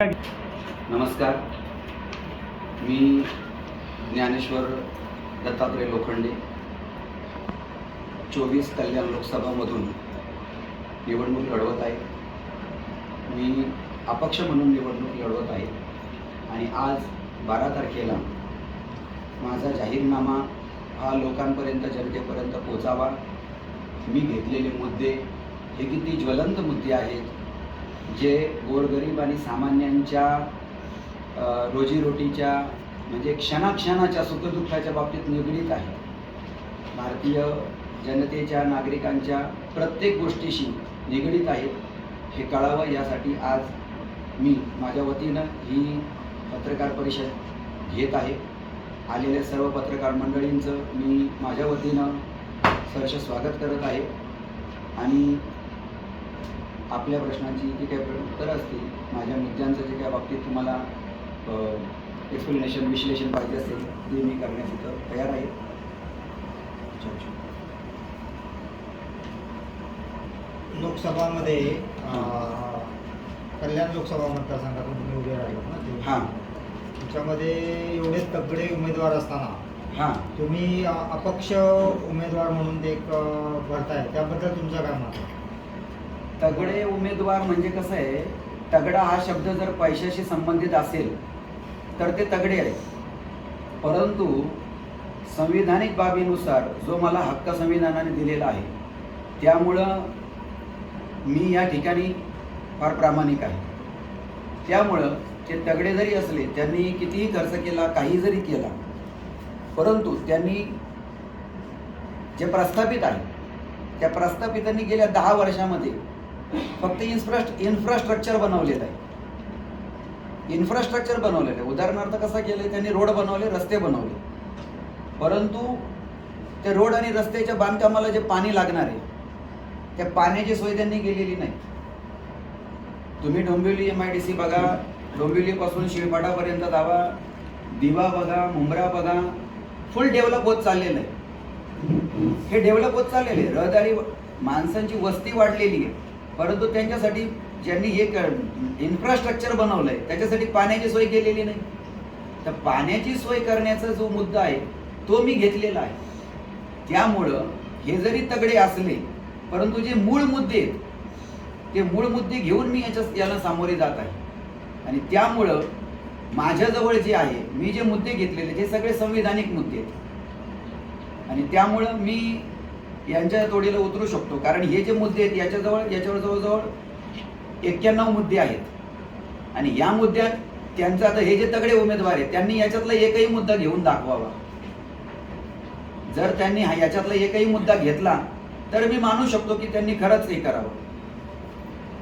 नमस्कार. मी ज्ञानेश्वर दत्तात्रय लोखंडे. चोवीस कल्याण लोकसभामधून निवडणूक लढवत आहे. मी अपक्ष म्हणून निवडणूक लढवत आहे. आणि आज बारा तारखेला माझा जाहीरनामा हा लोकांपर्यंत जनतेपर्यंत पोचावा. मी घेतलेले मुद्दे हे किती ज्वलंत मुद्दे आहेत जे गोरगरीब आणि सामान्यांच्या रोजीरोटीच्या म्हणजे क्षणाक्षणाच्या सुखदुःखाच्या बाबतीत निगडीत आहे. भारतीय जनतेच्या नागरिकांच्या प्रत्येक गोष्टीशी निगडीत आहेत हे कळावं यासाठी आज मी माझ्या वतीनं ही पत्रकार परिषद घेत आहे. आलेल्या सर्व पत्रकार मंडळींचं मी माझ्या वतीनं सहर्ष स्वागत करत आहे. आणि आपल्या प्रश्नांची जी काही उत्तरं असतील माझ्या मुद्द्यांचं जे काही बाबतीत तुम्हाला एक्सप्लेनेशन विश्लेषण पाहिजे असेल ते मी करण्यास इथं तयार आहे. लोकसभामध्ये कल्याण लोकसभा मतदारसंघातून तुम्ही उभे राहिले ना ते. हां. त्याच्यामध्ये एवढे तगडे उमेदवार असताना हां. तुम्ही अपक्ष उमेदवार म्हणून ते एक भरताय त्याबद्दल तुमचं काय मत आहे? तगडे उमेदवार म्हणजे कसं आहे तगडा हा शब्द जर पैशाशी संबंधित असेल तर ते तगडे आहे परंतु संविधानिक बाबीनुसार जो मला हक्क संविधानाने दिलेला आहे त्यामुळं मी या ठिकाणी फार प्रामाणिक आहे. त्यामुळं ते तगडे जरी असले त्यांनी कितीही खर्च केला काही जरी केला परंतु त्यांनी जे प्रस्थापित आहे त्या प्रस्थापितांनी गेल्या दहा वर्षामध्ये फक्त इन्फ्रास्ट इन्फ्रास्ट्रक्चर बनवलेलं आहे. इन्फ्रास्ट्रक्चर बनवलेलं आहे. उदाहरणार्थ कसं केलं त्यांनी रोड बनवले रस्ते बनवले. परंतु ते रोड आणि रस्त्याच्या बांधकामाला जे पाणी लागणार आहे त्या पाण्याची सोय त्यांनी केलेली नाही. तुम्ही Dombivli M I D C बघा. डोंबिवलीपासून शिळपाटापर्यंत जावा. दिवा बघा मुंब्रा बघा. फुल डेव्हलप होत चाललेलं आहे. हे डेव्हलप होत चाललेलं आहे. रहदारी माणसांची वस्ती वाढलेली आहे. परंतु त्यांच्यासाठी ज्यांनी हे इन्फ्रास्ट्रक्चर बनवलं आहे त्याच्यासाठी पाण्याची सोय केलेली नाही. तर पाण्याची सोय करण्याचा जो मुद्दा आहे तो मी घेतलेला आहे. त्यामुळं हे जरी तगडे असले परंतु जे मूळ मुद्दे आहेत ते मूळ मुद्दे घेऊन मी याच्या याला सामोरे जात आहे. आणि त्यामुळं माझ्याजवळ जे आहे मी जे मुद्दे घेतलेले ते सगळे संविधानिक मुद्दे आहेत. आणि त्यामुळं मी यांच्या तोडीला उतरू शकतो. कारण हे जे मुद्दे आहेत याच्याजवळ याच्यावर जवळजवळ एक्क्याण्णव मुद्दे आहेत. आणि या मुद्द्यात त्यांचं आता हे जे तगडे उमेदवार आहेत त्यांनी याच्यातला एकही मुद्दा घेऊन दाखवावा. जर त्यांनी हा याच्यातला एकही मुद्दा घेतला तर मी मानू शकतो की त्यांनी खरंच हे करावं.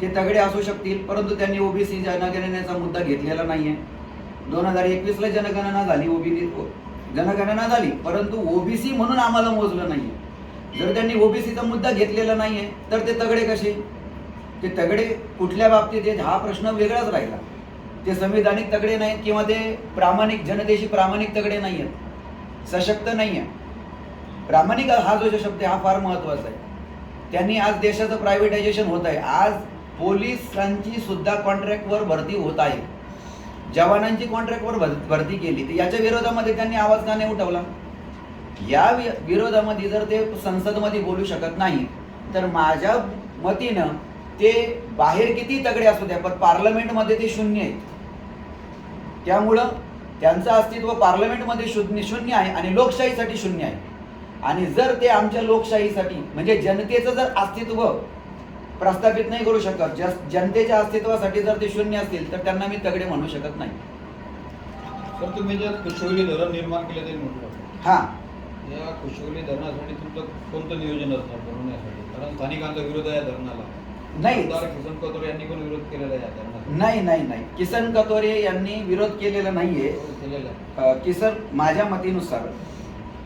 ते तगडे असू शकतील परंतु त्यांनी ओबीसी जनगणनेचा मुद्दा घेतलेला नाही आहे दोन हजार एकवीसला जनगणना झाली ओबीसी जनगणना झाली परंतु ओबीसी म्हणून आम्हाला मोजलं नाही आहे जर त्यांनी ओबीसीचा मुद्दा घेतलेला नाही आहे तर ते तगडे कसे? ते तगडे कुठल्या बाबतीत आहेत हा प्रश्न वेगळाच राहिला. ते संविधानिक तगडे नाहीत किंवा ते प्रामाणिक जनतेशी प्रामाणिक तगडे नाही आहेत सशक्त नाही आहे प्रामाणिक हा जो शब्द आहे हा फार महत्त्वाचा आहे. त्यांनी आज देशाचं प्रायव्हेटायझेशन होत आहे. आज पोलिसांची सुद्धा कॉन्ट्रॅक्टवर भरती होत आहे. जवानांची कॉन्ट्रॅक्टवर भर- भरती केली. तर याच्या विरोधामध्ये त्यांनी आवाज का नाही उठवला? या विरोधामध्ये जर ते संसदमध्ये बोलू शकत नाही तर माझ्या मतीनं ते बाहेर किती तगडे असू द्या पण पार्लमेंटमध्ये ते शून्य आहेत. त्यामुळं त्यांचं अस्तित्व पार्लमेंटमध्ये शून्य शून्य आहे आणि लोकशाहीसाठी शून्य आहे. आणि जर ते आमच्या लोकशाहीसाठी म्हणजे जनतेचं जर अस्तित्व प्रस्थापित नाही करू शकत जस जनतेच्या अस्तित्वासाठी जर ते शून्य असतील तर त्यांना मी तगडे म्हणू शकत नाही. सर तुम्ही जे कुशवली धरण निर्माण केले ते म्हटलं. हा. या कुशवली धरणासाठी तुमचं कोणतं नियोजन असणार बनवण्यासाठी कारण स्थानिकांचा विरोध आहे या धरणाला. नाही. आमदार किसन कतोरे यांनी पण विरोध केलेला आहे या धरणाचा नाही नाही नाही. किसन कतोरे यांनी विरोध केलेला नाहीये. विरोध केलेला आहे. अ, किसन माझ्या मतीनुसार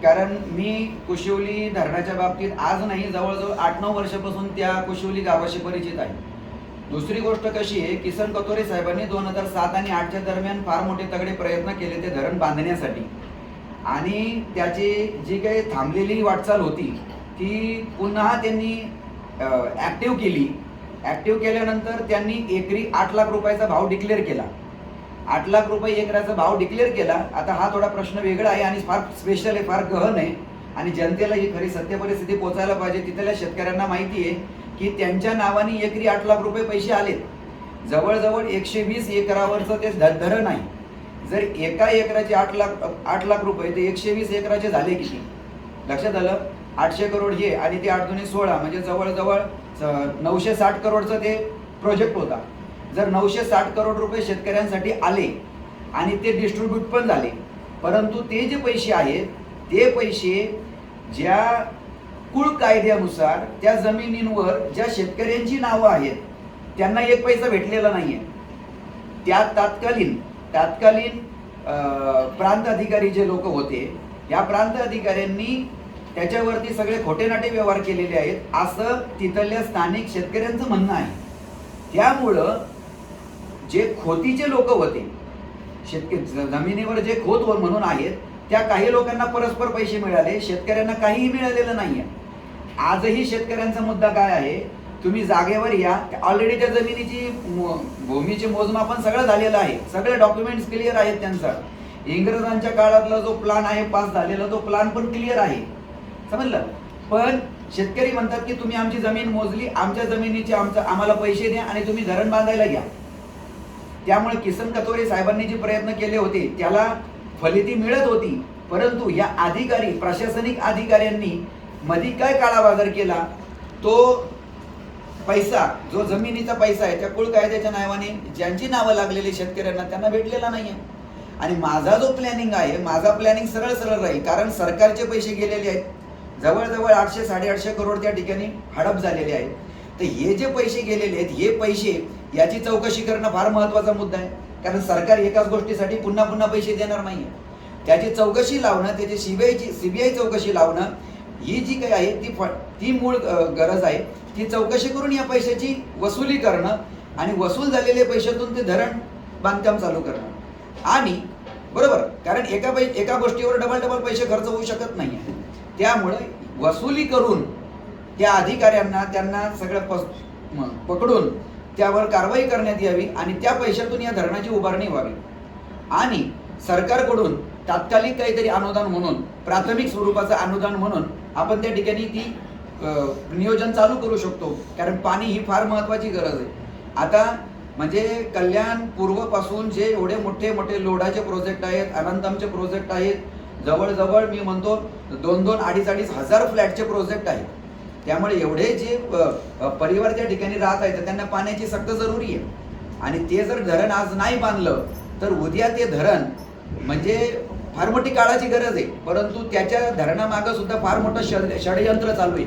कारण मी कुशिवली धरणाच्या बाबतीत आज नाही जवळजवळ आठ नऊ वर्षापासून त्या कुशिवली गावाशी परिचित आहे. दुसरी गोष्ट कशी आहे किसन कतोरे साहेबांनी दोन हजार सात आणि आठच्या दरम्यान फार मोठे तगडे प्रयत्न केले ते धरण बांधण्यासाठी. आणि त्याची जी काही थांबलेली वाटचाल होती ती पुन्हा त्यांनी ॲक्टिव्ह केली. ॲक्टिव्ह केल्यानंतर त्यांनी एकरी आठ लाख रुपयाचा भाव डिक्लेअर केला. आठ लाख रुपये एकराचा भाव डिक्लेअर केला. आता हा थोडा प्रश्न वेगळा आहे आणि फार स्पेशल आहे फार गहन आहे. आणि जनतेला ही खरी सत्य परिस्थिती पोचायला पाहिजे तिथल्या शेतकऱ्यांना माहिती आहे की त्यांच्या नावाने एकरी आठ लाख रुपये पैसे आलेत. जवळजवळ एकशे वीस एकरावरचं ते धरण आहे. जर एका एकराचे आठ लाख आठ लाख रुपये ते एकशे वीस एकराचे झाले किती? लक्षात आलं? आठशे करोड हे आणि ते आठ दोन्ही सोळा म्हणजे जवळजवळ नऊशे साठ करोडचं ते प्रोजेक्ट होता. जर नऊशे साठ करोड रुपये शेतकऱ्यांसाठी आले आणि ते डिस्ट्रीब्यूट पण झाले परंतु ते जे पैसे आहेत ते पैसे ज्या कुळ कायद्यानुसार त्या जमिनींवर ज्या शेतकऱ्यांची नावं आहेत त्यांना एक पैसा भेटलेला नाही आहे त्या तात्कालीन तात्कालीन प्रांत अधिकारी जे लोक होते या प्रांत अधिकाऱ्यांनी त्याच्यावरती सगळे खोटेनाटे व्यवहार केलेले आहेत असं तिथल्या स्थानिक शेतकऱ्यांचं म्हणणं आहे. त्यामुळं जे खोतीचे लोक होते शेतकरी ज- जमिनीवर जे खोत व- म्हणून आहेत त्या काही लोकांना परस्पर पैसे मिळाले शेतकऱ्यांना काहीही मिळालेलं नाही आहे आजही शेतकऱ्यांचा मुद्दा काय आहे तुम्ही जागेवर या. ऑलरेडी त्या जमिनीची मो- भूमीचे मोजमापन सगळं झालेलं आहे. सगळे डॉक्युमेंट्स क्लिअर आहेत त्यांचा. इंग्रजांच्या काळातला जो प्लान आहे पास झालेला तो प्लान पण क्लिअर आहे. समजलं? पण शेतकरी म्हणतात की तुम्ही आमची जमीन मोजली आमच्या जमिनीचे आमचं आम्हाला पैसे द्या आणि तुम्ही धरण बांधायला घ्या त्यामुळे किसन कतोरे साहेबांनी जे प्रयत्न केले होते त्याला फलिती मिळत होती. परंतु या अधिकारी प्रशासनिक अधिकाऱ्यांनी मधी काय काळाबाजार केला? तो पैसा जो जमिनीचा पैसा आहे त्या कुळ कायद्याच्या नावाने? ज्यांची नावं लागलेली शेतकऱ्यांना त्यांना भेटलेला नाही आहे आणि माझा जो प्लॅनिंग आहे माझा प्लॅनिंग सरळ सरळ राहील कारण सरकारचे पैसे गेलेले आहेत. जवळजवळ आठशे साडेआठशे करोड त्या ठिकाणी हडप झालेले आहेत. तर हे जे पैसे गेलेले आहेत हे पैसे याची चौकशी करणं फार महत्त्वाचा मुद्दा आहे. कारण सरकार एकाच गोष्टीसाठी पुन्हा पुन्हा पैसे देणार नाही आहे त्याची चौकशी लावणं त्याची सीबीआयची सीबीआय चौकशी लावणं ही जी काही आहे ती फ- ती मूळ गरज आहे. ती चौकशी करून या पैशाची वसुली करणं आणि वसूल झालेल्या पैशातून ते धरण बांधकाम चालू करणं. आणि बरोबर कारण एका पै एका गोष्टीवर डबल डबल पैसे खर्च होऊ शकत नाही आहे त्यामुळे वसुली करून त्या अधिकाऱ्यांना त्यांना सगळं पस पकडून त्यावर कारवाई करण्यात यावी आणि त्या पैशातून या धरणाची उभारणी व्हावी. आणि सरकारकडून तात्कालिक काहीतरी अनुदान म्हणून प्राथमिक स्वरूपाचं अनुदान म्हणून आपण त्या ठिकाणी ती नियोजन चालू करू शकतो. कारण पाणी ही फार महत्वाची गरज आहे. आता म्हणजे कल्याण पूर्वपासून जे एवढे मोठे मोठे लोढाचे प्रोजेक्ट आहेत अनंतमचे प्रोजेक्ट आहेत जवळजवळ मी म्हणतो दोन दोन अडीच अडीच हजार फ्लॅटचे प्रोजेक्ट आहेत. त्यामुळे एवढे जे परिवार त्या ठिकाणी राहत आहेत त्यांना पाण्याची सक्त जरुरी आहे. आणि ते जर धरण आज नाही बांधलं तर उद्या ते धरण म्हणजे फार मोठी काळाची गरज आहे. परंतु त्याच्या धरणामागं सुद्धा फार मोठं षड षडयंत्र चालू आहे.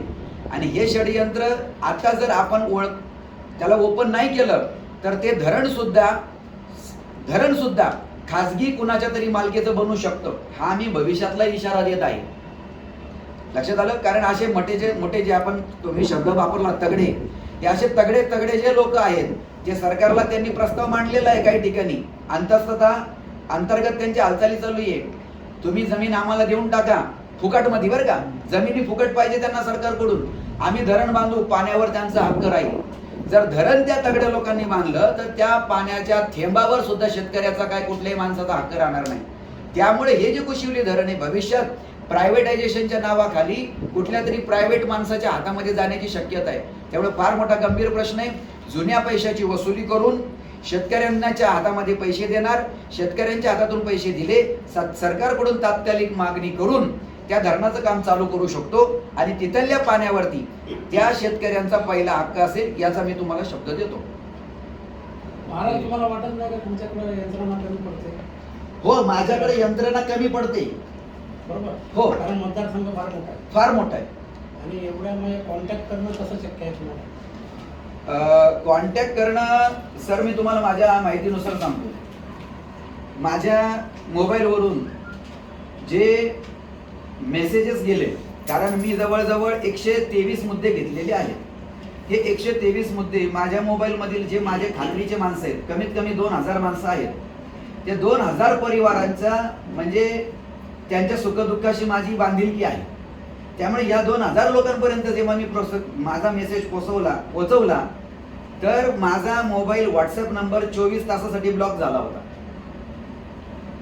आणि हे षडयंत्र आता जर आपण ओळख त्याला ओपन नाही केलं तर ते धरणसुद्धा धरणसुद्धा खाजगी कुणाच्या तरी मालकीचं बनू शकतं. हा मी भविष्यातला इशारा देत आहे. लक्षात आलं? कारण असे मोठे जे मोठे जे आपण तुम्ही शब्द वापरला तगडे. हे असे तगडे तगडे जे लोक आहेत जे सरकारला त्यांनी प्रस्ताव मांडलेला आहे काही ठिकाणी. अंतस्तता अंतर्गत त्यांची हालचाली चालू आहे. तुम्ही जमीन आम्हाला देऊन टाका फुकटमध्ये बरं का? जमिनी फुकट पाहिजे त्यांना सरकारकडून. आम्ही धरण बांधू पाण्यावर त्यांचा हक्क राहील. जर धरण त्या तगड्या लोकांनी बांधलं तर त्या पाण्याच्या थेंबावर सुद्धा शेतकऱ्याचा काय कुठल्याही माणसाचा हक्क राहणार नाही. त्यामुळे हे जे कुशिवली धरण आहे भविष्यात प्रायव्हेटायझेशनच्या नावाखाली कुठल्या तरी प्रायव्हेट माणसाच्या हातामध्ये जाण्याची शक्यता आहे. त्यामुळे फार मोठा गंभीर प्रश्न आहे. जुन्या पैशाची वसुली करून शेतकऱ्यांच्या हातामध्ये पैसे देणार शेतकऱ्यांच्या हातातून पैसे दिले सरकारकडून तात्कालिक मागणी करून त्या धरणाचं काम चालू करू शकतो आणि तिथल्या पाण्यावरती त्या शेतकऱ्यांचा पहिला हक्क असेल याचा मी तुम्हाला शब्द देतो. तुम्हाला वाटत नाही का तुमच्याकडे यंत्रणा कमी पडते? हो माझ्याकडे यंत्रणा कमी पडते. बरोबर? हो. कारण मतदारसंघ फार मोठा आहे. फार मोठा आहे. आणि एवढ्या म्हणजे कॉन्टॅक्ट करणं कसं शक्य आहे तुम्हाला? कॉन्टॅक्ट करणं सर मी तुम्हाला माझ्या माहितीनुसार सांगतो. माझ्या मोबाईलवरून जे मेसेजेस गेले कारण मी जवळजवळ एकशे तेवीस मुद्दे घेतलेले आहेत. हे एकशे तेवीस मुद्दे माझ्या मोबाईलमधील जे माझे खात्रीचे माणसं आहेत कमीत कमी दोन हजार माणसं आहेत ते दोन हजार परिवारांचा म्हणजे त्यांच्या सुखदुःखाशी माझी बांधिलकी आहे. त्यामुळे या दोन हजार लोकांपर्यंत जेव्हा मी प्रोस माझा मेसेज पोचवला पोचवला तर माझा मोबाईल व्हॉट्सअप नंबर चोवीस तासासाठी ब्लॉक झाला होता.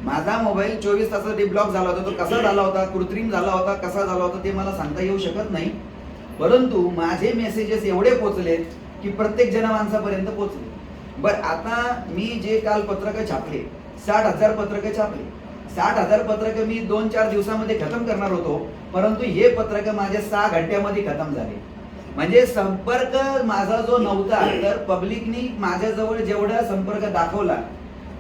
माझा मोबाईल चोवीस तासासाठी ब्लॉक झाला होता. तो कसा झाला होता? कृत्रिम झाला होता? कसा झाला होता? ते मला सांगता येऊ शकत नाही. परंतु माझे मेसेजेस एवढे पोचलेत की प्रत्येक जनमानसापर्यंत पोचले. बर आता मी जे काल पत्रकं छापले साठ हजार पत्रकं छापले. साठ हजार पत्रकं मी दोन चार दिवसामध्ये खतम करणार होतो. परंतु हे पत्रकं माझे सहा घंट्यामध्ये खतम झाले. म्हणजे संपर्क माझा जो नव्हता तर पब्लिकनी माझ्याजवळ जेवढा संपर्क दाखवला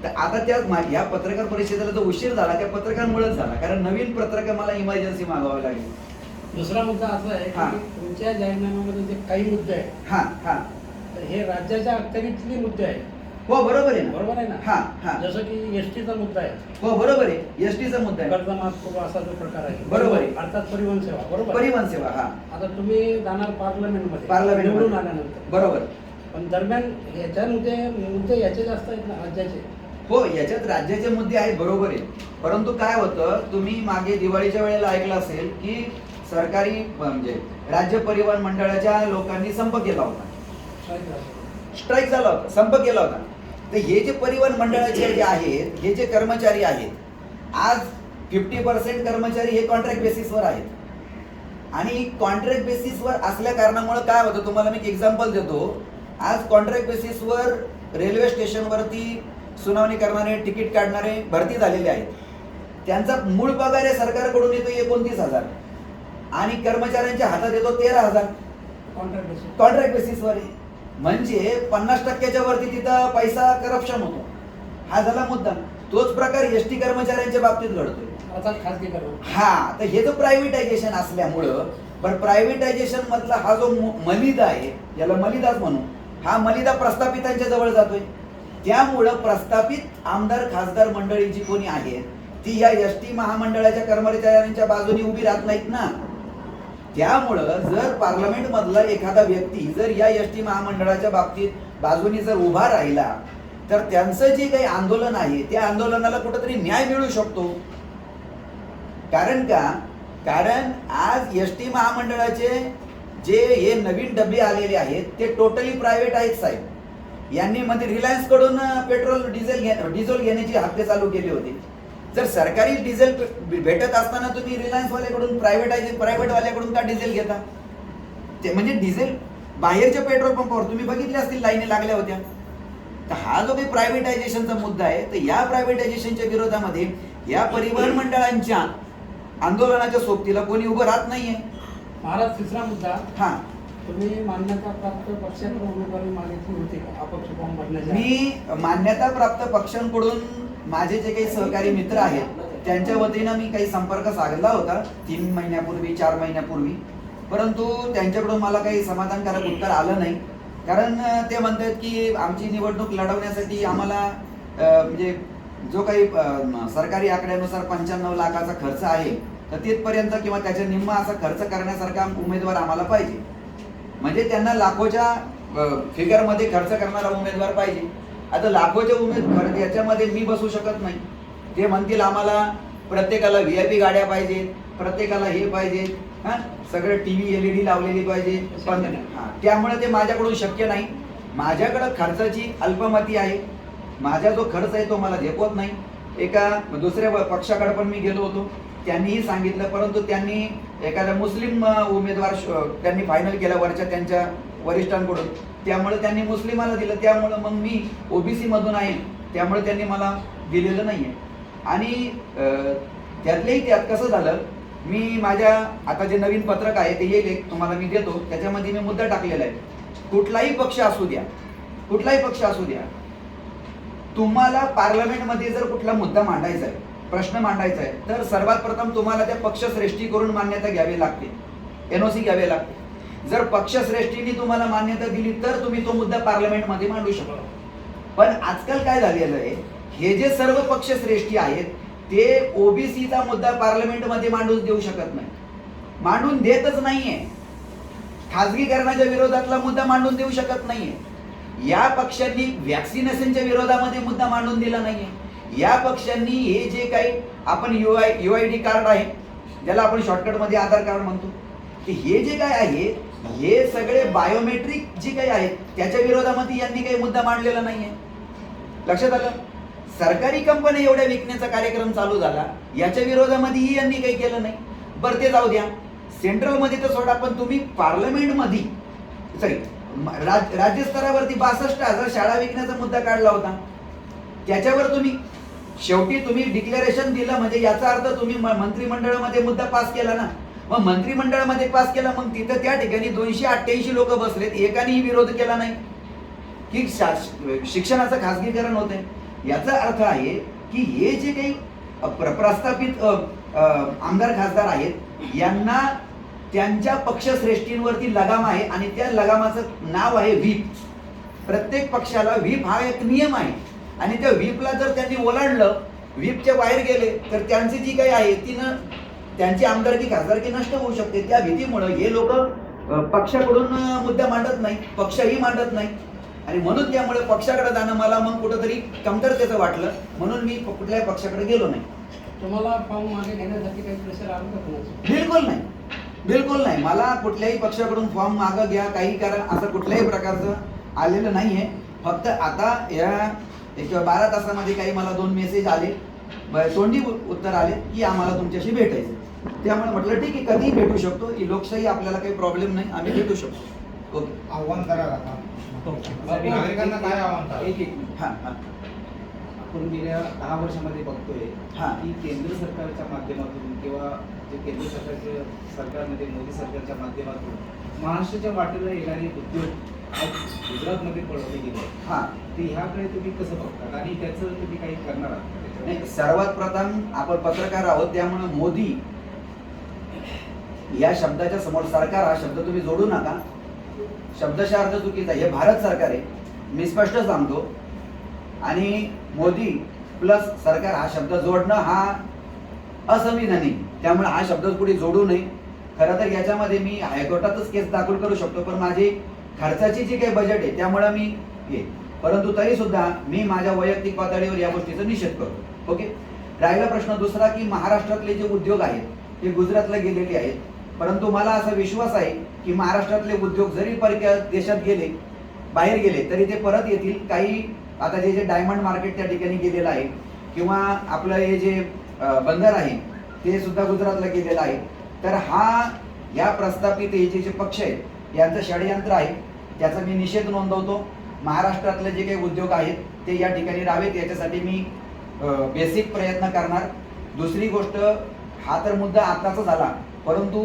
तर आता त्या या पत्रकार परिषदेला जो उशीर झाला त्या पत्रकांमुळेच झाला. कारण नवीन पत्रक मला इमर्जन्सी मागवावी लागली. दुसरा मुद्दा असा आहे हा. की तुमच्या जाहीरनाम्यामध्ये जे काही मुद्दे आहेत हा हा. तर हे राज्याच्या अखत्यारीतले मुद्दे आहेत. हो बरोबर आहे ना. बरोबर आहे ना? हा हा. जसं की एस टीचा मुद्दा आहे. हो बरोबर आहे. एसटीचा मुद्दा आहे. कर्जमाफ करू असा जो प्रकार आहे. बरोबर आहे. अर्थात परिवहन सेवा बरोबर? परिवहन सेवा हा. आता तुम्ही जाणार पार्लमेंटमध्ये. पार्लमेंटमध्ये. निवडून आल्यानंतर. बरोबर. पण दरम्यान याच्यामध्ये मुद्दे याचे जास्त आहेत ना राज्याचे? हो याच्यात राज्याचे मुद्दे आहेत बरोबर आहे. परंतु काय होतं तुम्ही मागे दिवाळीच्या वेळेला ऐकलं असेल की सरकारी म्हणजे राज्य परिवहन मंडळाच्या लोकांनी संप केला होता. स्ट्राईक झाला होता. संप केला होता. तर हे जे परिवहन मंडळाचे जे आहेत हे जे कर्मचारी आहेत आज फिफ्टी पर्सेंट कर्मचारी हे कॉन्ट्रॅक्ट बेसिसवर आहेत. आणि कॉन्ट्रॅक्ट बेसिसवर असल्या कारणामुळे काय होतं तुम्हाला मी एक एक्झाम्पल देतो. आज कॉन्ट्रॅक्ट बेसिसवर रेल्वे स्टेशनवरती सुनावणी करणारे तिकीट काढणारे भरती झालेले आहेत. त्यांचा मूळ पगार आहे सरकारकडून येतो एकोणतीस हजार. आणि कर्मचाऱ्यांच्या हातात येतो तेरा हजार. कॉन्ट्रॅक्ट बेसिस कॉन्ट्रॅक्ट बेसिसवर आहे म्हणजे पन्नास टक्क्याच्या वरती तिथं पैसा करप्शन होतो. हा झाला मुद्दा. तोच प्रकार एस टी कर्मचाऱ्यांच्या बाबतीत घडतोय. हा तर हे जो प्रायव्हेटायझेशन असल्यामुळं पण प्रायव्हेटायझेशन मधला हा जो मलिदा आहे याला मलिदाच म्हणू हा मलिदा प्रस्थापितांच्या जवळ जातोय. त्यामुळं प्रस्थापित आमदार खासदार मंडळी जी कोणी आहेत ती या एस टी महामंडळाच्या कर्मचाऱ्यांच्या बाजूनी उभी राहत नाहीत ना. त्यामुळं जर पार्लमेंट मधला एखादा व्यक्ती जर या एस टी महामंडळाच्या बाबतीत बाजूनी जर उभा राहिला तर त्यांचं जे काही आंदोलन आहे त्या आंदोलनाला कुठंतरी न्याय मिळू शकतो. कारण का? कारण आज एस टी महामंडळाचे जे हे नवीन डबे आलेले आहेत ते टोटली प्रायव्हेट आहेत साहेब. यांनी मध्ये रिलायन्सकडून पेट्रोल डिझेल घे डिझेल घेण्याची हक्क चालू केले होते. जर सरकारी डिझेल भेटत असताना तुम्ही रिलायन्स वाल्याकडून प्रायव्हेटायझे प्रायव्हेट वाल्याकडून का डिझेल घेता? ते म्हणजे डिझेल बाहेरच्या पेट्रोल पंपावर तुम्ही बघितले असतील लाईनी लागल्या होत्या. तर हा जो काही प्रायव्हेटायझेशनचा मुद्दा आहे तर या प्रायव्हेटायझेशनच्या विरोधामध्ये या परिवहन मंडळांच्या आंदोलनाच्या सोबतीला कोणी उभं राहत नाहीये. महाराज तिसरा मुद्दा. हा. तुम्ही मान्यता प्राप्त पक्षाकडून उमेदवारी मागितली होती का? अपक्ष फॉर्म भरण्याच्या मी मान्यता प्राप्त पक्षांकडून माझे जे काही सहकारी मित्र आहेत त्यांच्या वतीनं मी काही संपर्क साधला होता तीन महिन्यापूर्वी चार महिन्यापूर्वी. परंतु त्यांच्याकडून मला काही समाधानकारक उत्तर आलं नाही. कारण ते म्हणतात की आमची निवडणूक लढवण्यासाठी आम्हाला म्हणजे जो काही सरकारी आकड्यानुसार पंच्याण्णव लाखाचा खर्च आहे तर तिथपर्यंत किंवा त्याच्या निम्मा असा खर्च करण्यासारखा उमेदवार आम्हाला पाहिजे. म्हणजे त्यांना लाखोच्या फिगरमध्ये खर्च करणारा उमेदवार पाहिजे. आता लाखोच्या उमेद याच्यामध्ये मी बसू शकत नाही. ते म्हणतील आम्हाला प्रत्येकाला व्ही आय पी गाड्या पाहिजेत प्रत्येकाला हे पाहिजे हा? सगळं T V L E D लावलेली पाहिजे. पण हा, त्यामुळे ते माझ्याकडून शक्य नाही. माझ्याकडं खर्चाची अल्पमती आहे. माझा जो खर्च आहे तो मला झेपवत नाही. एका दुसऱ्या पक्षाकडे पण मी गेलो होतो. त्यांनीही सांगितलं परंतु त्यांनी एखादा मुस्लिम उमेदवार त्यांनी फायनल केला वरच्या त्यांच्या वरिष्ठांकडून. त्यामुळे त्यांनी मुस्लिमाला दिलं. त्यामुळं मग मी ओबीसी मधून आहे. त्यामुळे त्यांनी मला दिलेलं नाहीये. आणि त्यातल्याही त्यात कसं झालं मी माझ्या आता जे नवीन पत्रक आहे ते येईल एक तुम्हाला मी देतो. त्याच्यामध्ये मी मुद्दा टाकलेला आहे. कुठलाही पक्ष असू द्या. कुठलाही पक्ष असू द्या. तुम्हाला पार्लमेंटमध्ये जर कुठला मुद्दा मांडायचा आहे प्रश्न मांडायचा आहे तर सर्वात प्रथम तुम्हाला त्या पक्षश्रेष्ठी करून मान्यता घ्यावी लागते. एनओसी घ्यावे लागते. जर पक्षश्रेष्ठीने तुम्हाला मान्यता दिली तर तुम्ही तो मुद्दा पार्लमेंटमध्ये मांडू शकता. पण आजकाल काय झालेलं आहे हे जे सर्व पक्षश्रेष्ठी आहेत ते ओबीसीचा मुद्दा पार्लमेंटमध्ये मांडून देऊ शकत नाही मांडून देतच नाहीये. खाजगीकरणाच्या विरोधातला मुद्दा मांडून देऊ शकत नाहीये. या पक्षांनी व्हॅक्सिनेशनच्या विरोधामध्ये मुद्दा मांडून दिला नाहीये. या पक्षांनी हे जे काही आपण U I U I D card आहे ज्याला आपण शॉर्टकटमध्ये आधार कार्ड म्हणतो की हे जे काय आहे हे सगळे बायोमेट्रिक जे काही आहेत त्याच्या विरोधामध्ये यांनी काही मुद्दा मांडलेला नाहीये. लक्षात आलं? सरकारी कंपन्या एवढ्या विकण्याचा कार्यक्रम चालू झाला याच्या विरोधामध्येही यांनी काही केलं नाही. बरं ते जाऊ द्या. सेंट्रलमध्ये तर सोडा पण तुम्ही पार्लमेंटमध्ये सॉरी राज राज्यस्तरावरती बासष्ट हजार शाळा विकण्याचा मुद्दा काढला होता. त्याच्यावर तुम्ही शेवटी तुम्ही डिक्लेरेशन दिलं म्हणजे याचा अर्थ तुम्ही म- मंत्रिमंडळामध्ये मुद्दा पास केला ना. मग मंत्रिमंडळामध्ये पास केला मग तिथं त्या ठिकाणी दोनशे अठ्ठ्याऐंशी लोक बसलेत एकानेही विरोध केला नाही. की शिक्षणाचं खासगीकरण होतंय. याचा अर्थ आहे की हे जे काही प्र- प्रस्थापित आमदार खासदार आहेत यांना त्यांच्या पक्षश्रेष्ठींवरती लगाम आहे आणि त्या लगामाचं नाव आहे व्हीप. प्रत्येक पक्षाला व्हीप हा एक नियम आहे. आणि त्या व्हीपला जर त्यांनी ओलांडलं व्हीपच्या बाहेर गेले तर त्यांची जी काही आहे ती त्यांची आमदारकी खासदारकी नष्ट होऊ शकते. त्या भीतीमुळं हे लोक पक्षाकडून मुद्दा मांडत नाही पक्षही मांडत नाही आणि म्हणून त्यामुळे पक्षाकडे जाणं मला मग कुठंतरी कमतरतेचं वाटलं. म्हणून मी कुठल्याही पक्षाकडे गेलो नाही. तुम्हाला फॉर्म मागे घेण्यासाठी काही प्रेशर आलं का बिलकुल नाही. बिलकुल नाही. मला कुठल्याही पक्षाकडून फॉर्म मागं घ्या काही करा असं कुठल्याही प्रकारचं आलेलं नाहीये. फक्त आता या एक बारा तासामध्ये काही मला दोन मेसेज आले. तोंडी उत्तर आले की आम्हाला तुमच्याशी भेटायचं त्यामुळे म्हटलं ठीक आहे कधीही भेटू शकतो. ही लोकशाही आपल्याला काही प्रॉब्लेम नाही. आम्ही भेटू शकतो. ओके आव्हान करा आता. नागरिकांना काय आव्हान करा एक एक. हां हां. आपण गेल्या दहा वर्षामध्ये बघतोय हा. की केंद्र सरकारच्या माध्यमातून किंवा जे केंद्र सरकारच्या सरकारमध्ये मोदी सरकारच्या माध्यमातून महाराष्ट्राच्या वाटेला येणारे उद्योग आज गुजरातमध्ये पळवले गेले. हां. ते ह्याकडे तुम्ही कसं बघतात? आणि त्याचं तुम्ही काही करणार आहात? नाही सर्वात प्रथम आपण पत्रकार आहोत त्यामुळे मोदी या शब्दाच्या समोर सरकार हा शब्द तुम्ही जोडू नका. शब्दशा अर्थ चुकीचा हे भारत सरकार आहे. मी स्पष्ट सांगतो. आणि मोदी प्लस सरकार हा शब्द जोडणं हा असंविधानिक. त्यामुळे हा शब्द कुठे जोडू नये. खरं तर याच्यामध्ये मी हायकोर्टातच केस दाखल करू शकतो पण माझी खर्चाची जी काही बजेट आहे त्यामुळे मी हे. परंतु तरी सुद्धा मी माझ्या वैयक्तिक पातळीवर या गोष्टीचा निषेध करतो. ओके? राहिला प्रश्न दुसरा की महाराष्ट्रातले जे उद्योग आहेत ते गुजरातला गेलेले आहेत. परंतु मला असा विश्वास आहे की महाराष्ट्रातले उद्योग जरी परक्या देशात गेले बाहेर गेले तरी ते परत येतील. काही आता जे जे डायमंड मार्केट त्या ठिकाणी गेलेलं आहे किंवा आपलं हे जे बंदर आहे ते सुद्धा गुजरातला गेलेलं आहे. तर हा या प्रस्थापित हे जे जे पक्ष आहेत यांचं षडयंत्र आहे. त्याचा मी निषेध नोंदवतो. महाराष्ट्रातले जे काही उद्योग आहेत ते या ठिकाणी राहावेत. याच्यासाठी मी बेसिक प्रयत्न करणार. दुसरी गोष्ट हा तर मुद्दा आताचा झाला. परंतु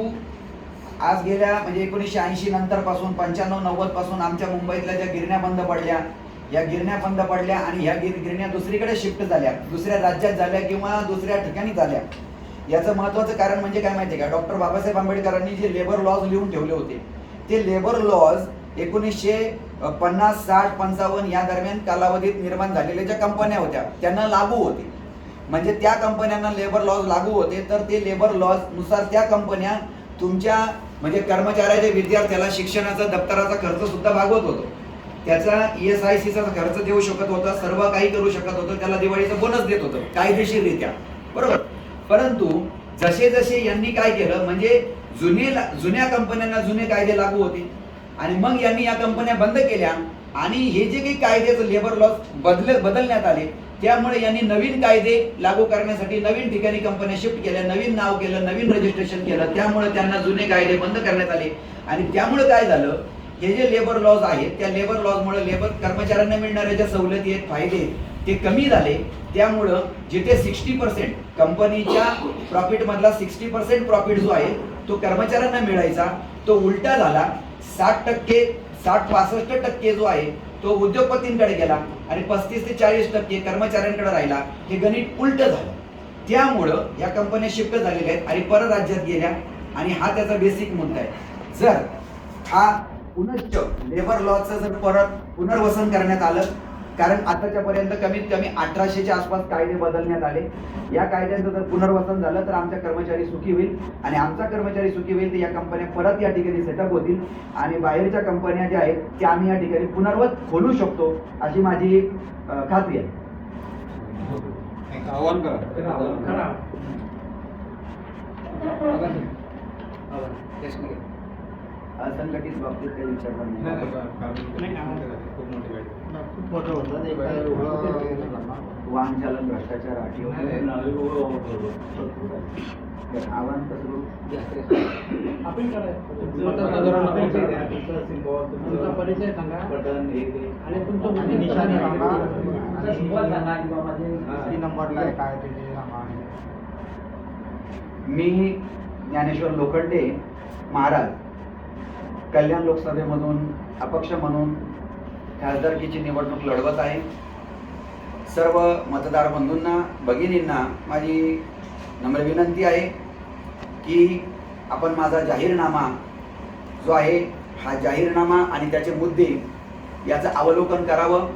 आज गेल्या म्हणजे एकोणीसशे ऐंशी नंतरपासून पंच्याण्णव नव्वदपासून आमच्या मुंबईतल्या ज्या गिरण्या बंद पडल्या या गिरण्या बंद पडल्या आणि ह्या गिर गिरण्या दुसरीकडे शिफ्ट झाल्या. दुसऱ्या राज्यात झाल्या किंवा दुसऱ्या ठिकाणी झाल्या. याचं महत्त्वाचं कारण म्हणजे काय माहिती का? डॉक्टर बाबासाहेब आंबेडकरांनी जे लेबर लॉज लिहून ठेवले होते ते लेबर लॉज एकोणीसशे पन्नास साठ पंचावन्न या दरम्यान कालावधीत निर्माण झालेल्या ज्या कंपन्या होत्या त्यांना लागू होते. म्हणजे त्या कंपन्यांना लेबर लॉज लागू होते तर ते लेबर लॉजनुसार त्या कंपन्या तुमच्या म्हणजे कर्मचाऱ्याच्या विद्यार्थ्याला शिक्षणाचा दप्तराचा खर्च सुद्धा भागवत होतो. त्याचा ई एस आय सीचा खर्च देऊ शकत होता सर्व काही करू शकत होतं त्याला दिवाळीचा बोनस देत होतं कायदेशीररित्या. बरोबर? परंतु जसे जसे यांनी काय केलं म्हणजे जुने जुन्या कंपन्यांना जुने कायदे लागू होते. आणि मग यांनी या कंपन्या बंद केल्या आणि हे जे काही कायद्याचं लेबर लॉस बदल बदलण्यात आले त्यामुळे यांनी नवीन कायदे लागू करण्यासाठी नवीन ठिकाणी कंपन्या शिफ्ट केल्या नवीन नाव केलं नवीन रजिस्ट्रेशन केलं. त्यामुळे त्यांना जुने कायदे बंद करण्यात आले. आणि त्यामुळे काय झालं? हे जे लेबर लॉज आहेत त्या लेबर लॉजमुळे लेबर कर्मचाऱ्यांना मिळणाऱ्या ज्या सवलती आहेत फायदे ते कमी झाले. त्यामुळं जिथे सिक्स्टी पर्सेंट कंपनीच्या प्रॉफिट मधला सिक्स्टी पर्सेंट प्रॉफिट जो आहे तो कर्मचाऱ्यांना मिळायचा. तो उलटा झाला. साठ टक्के साठ पासष्ट टक्के जो आहे तो उद्योगपतींकडे गेला आणि पस्तीस ते चाळीस टक्के कर्मचाऱ्यांकडे राहिला. हे गणित उलट झालं. त्यामुळं या कंपन्या शिफ्ट झालेल्या आहेत आणि परराज्यात गेल्या आणि हा त्याचा बेसिक मुद्दा आहे. जर हा पुनश्च लेबर लॉचं जर परत पुनर्वसन करण्यात आलं कारण आताच्या पर्यंत कमीत कमी अठराशेच्या आसपास कायदे बदलण्यात आले. या कायद्यांचं जर पुनर्वसन झालं तर आमच्या कर्मचारी सुखी होईल आणि आमचा कर्मचारी सुखी होईल तर या कंपन्या परत या ठिकाणी सेटअप होतील आणि बाहेरच्या कंपन्या ज्या आहेत त्या आम्ही या ठिकाणी पुनर्वत खोलू शकतो अशी माझी खात्री आहे. एक आव्हान करा. असंघटित बाबतीत काही विचारणार नाही, खूप मोठी होतं. ते काय हे. वाहन चालन भ्रष्टाचार आव्हान कसं तुमचा परिचय सांगा. बटन, हे. आणि तुमचं निशाणी सांगा. नंबरला आहे? काय मी ज्ञानेश्वर लोखंडे महाराज. कल्याण लोकसभेमधून अपक्ष म्हणून खासदारकीची निवडणूक लढवत आहे. सर्व मतदार बंधूंना भगिनींना माझी नम्र विनंती आहे की आपण माझा जाहीरनामा जो आहे हा जाहीरनामा आणि त्याचे मुद्दे याचं अवलोकन करावं.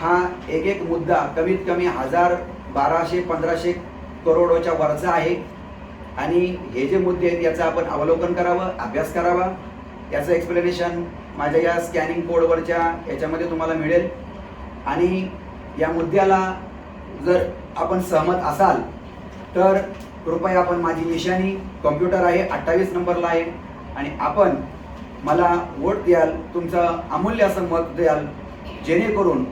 हा एक एक मुद्दा कमीत कमी हजार बाराशे पंधराशे करोडोच्या वरचा आहे आणि हे जे मुद्दे आहेत याचं आपण अवलोकन करावं अभ्यास करावा. याचं एक्सप्लेनेशन माझ्या या स्कॅनिंग कोडवरच्या याच्यामध्ये तुम्हाला मिळेल. आणि या मुद्द्याला जर आपण सहमत असाल तर कृपया आपण माझी निशाणी कॉम्प्युटर आहे अठ्ठावीस नंबरला आहे. आणि आपण मला वोट द्याल तुमचं अमूल्य असं मत द्याल जेणेकरून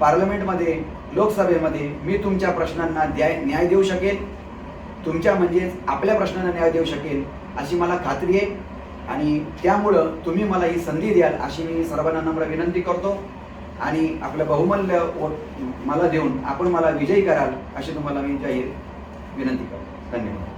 पार्लमेंटमध्ये लोकसभेमध्ये मी तुमच्या प्रश्नांना द्याय न्याय देऊ शकेल. तुमच्या म्हणजेच आपल्या प्रश्नांना न्याय देऊ शकेल अशी मला खात्री आहे. आणि त्यामुळं तुम्ही मला ही संधी द्याल अशी मी सर्वांना नम्र विनंती करतो. आणि आपलं बहुमूल्य मला देऊन आपण मला विजयी कराल अशी तुम्हाला मी जाहीर विनंती करतो. धन्यवाद.